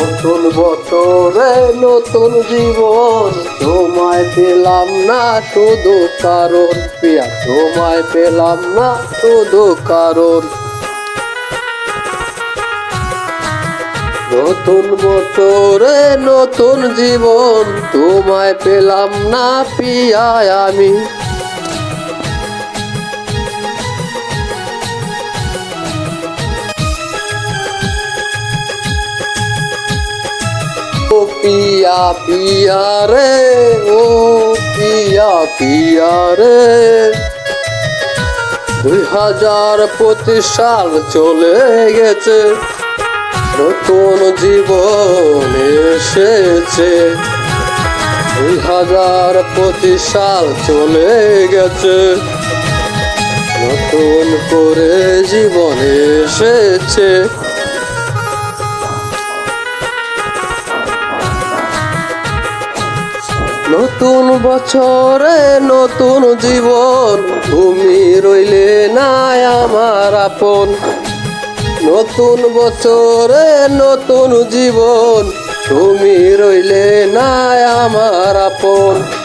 নতুন বছরে নতুন জীবন, তোমায় পেলাম না শুধু কারণ। প্রিয়া, তোমায় পেলাম না শুধু কারণ। নতুন বছরে নতুন জীবন, তোমায় পেলাম না পিয়ায় আমি। পিয়া পিয়া রে, ও পিয়া পিয়া রে। দুই হাজার পঁচিশ সাল চলে গেছে, নতুন জীবন এসেছে। দুই হাজার পঁচিশ সাল চলে গেছে, নতুন করে জীবন এসেছে। নতুন বছরে নতুন জীবন, তুমি রইলে না আমার আপন। নতুন বছরে নতুন জীবন, তুমি রইলে না আমার আপন।